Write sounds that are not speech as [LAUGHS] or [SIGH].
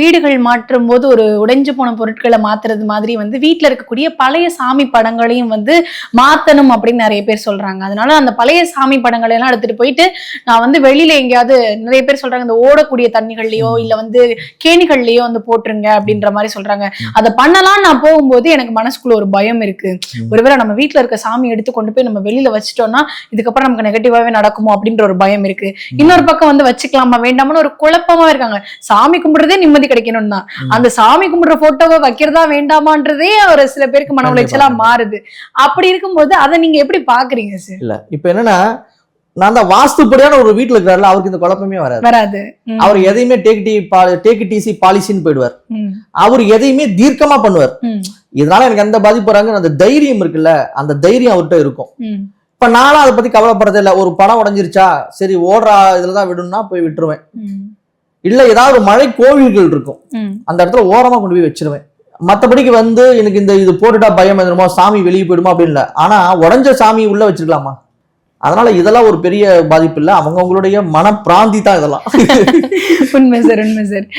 வீடுகள் மாற்றும் போது ஒரு உடைஞ்சு போன பொருட்களை மாத்துறது மாதிரி வந்து வீட்ல இருக்கக்கூடிய பழைய சாமி படங்களையும் வந்து மாத்தணும் அப்படின்னு நிறைய பேர் சொல்றாங்க. அதனால அந்த பழைய சாமி படங்களை எல்லாம் எடுத்துட்டு போயிட்டு நான் வந்து வெளியில எங்கேயாவது நிறைய பேர் சொல்றாங்க இந்த ஓடக்கூடிய தண்ணிகள்லயோ இல்ல வந்து கேணிகள்லயோ வந்து போட்டுருங்க அப்படின்ற மாதிரி சொல்றாங்க. அதை பண்ணலாம் நான் போகும்போது எனக்கு மனசுக்குள்ள ஒரு பயம் இருக்கு. ஒருவேளை நம்ம வீட்ல இருக்க சாமி எடுத்து கொண்டு போய் நம்ம வெளியில வச்சுட்டோம்னா இதுக்கப்புறம் நமக்கு நெகட்டிவாவே நடக்குமோ அப்படின்ற ஒரு பயம் இருக்கு. இன்னொரு பக்கம் வந்து வச்சுக்கலாமா வேண்டாமான்னு ஒரு குழப்பமா இருக்காங்க. சாமி கும்பிடுறதே நிம்மதி கிடைக்கணும் தான். அந்த சாமி கும்பிடுற போட்டோவை வைக்கிறதா வேண்டாமான்றதே ஒரு சில பேருக்கு மன உளைச்சலா. மாறுது. அப்படி இருக்கும்போது அதை நீங்க எப்படி பாக்குறீங்க சார் இல்ல இப்ப என்னன்னா நான் தான் வாஸ்துப்படியான ஒரு வீட்டுல இருக்கிறாருல அவருக்கு இந்த குழப்பமே வராது. வராது. அவர் எதையுமே take it take it easy பாலிசின்னு போயிடுவார். அவர் எதையுமே தீர்க்கமா பண்ணுவார். இதனால எனக்கு எந்த பாதிப்பு வராங்க அந்த தைரியம் இருக்குல்ல அந்த தைரியம் அவர்கிட்ட இருக்கும். இப்ப நானும் அதை பத்தி கவலைப்படுறதே இல்ல. ஒரு படம் உடஞ்சிருச்சா சரி ஓடுற இதுலதான் விடணும்னா போய் விட்டுருவேன். இல்ல ஏதாவது மழை கோவில்கள் இருக்கும். அந்த இடத்துல ஓரமா கொண்டு போய் வச்சிருவேன். மத்தபடிக்கு வந்து எனக்கு இந்த இது போட்டுட்டா பயம் வந்துருமோ சாமி வெளியே போயிடுமா அப்படின்னு இல்ல. ஆனா உடஞ்ச சாமி உள்ள வச்சிருக்கலாமா? அதனால இதெல்லாம் ஒரு பெரிய பாதிப்பு இல்ல. அவங்கவங்களுடைய மன பிராந்தி தான் இதெல்லாம். [LAUGHS] உண்மை சார் உண்மை சார்